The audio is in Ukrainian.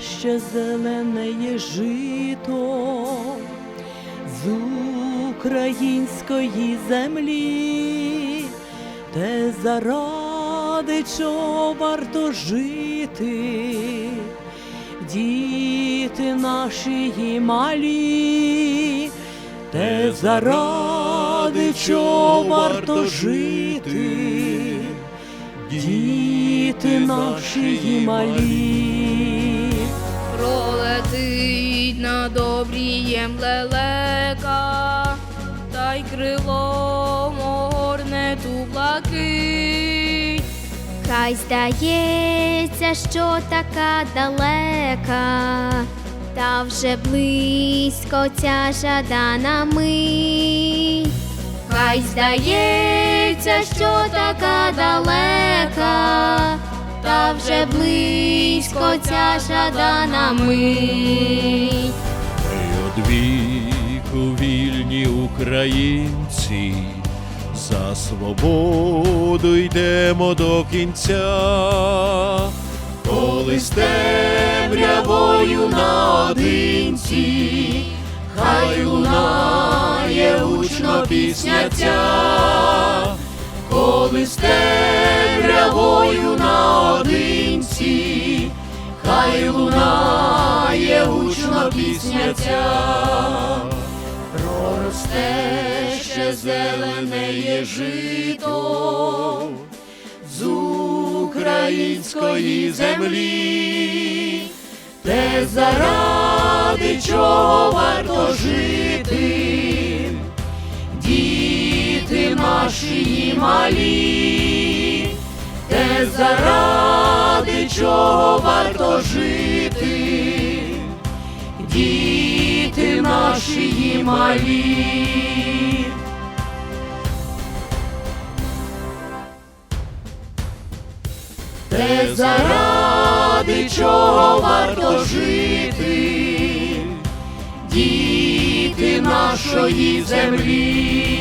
ще зелене є жито з української землі, те заради чого варто жити, діти наші і малі, те заради чого варто жити, діти наші і малі. Пролетить над обрієм лелека, та й крилом огорне ту блакить. Хай здається, що така далека, та вже близько ця жадана мить. Хай здається, що така далека, та вже близько ця жадана мить. Ми одвіку вільні українці, за свободу йдемо до кінця, коли з темрявою наодинці, хай лунає гучно пісня ця, коли з темрявою наодинці, хай лунає гучно пісня ця, проросте ще зелене є жито з української землі, те заради чого варто жити, наші малі, те заради чого варто жити, діти наші малі. Те заради чого варто жити, діти нашої землі.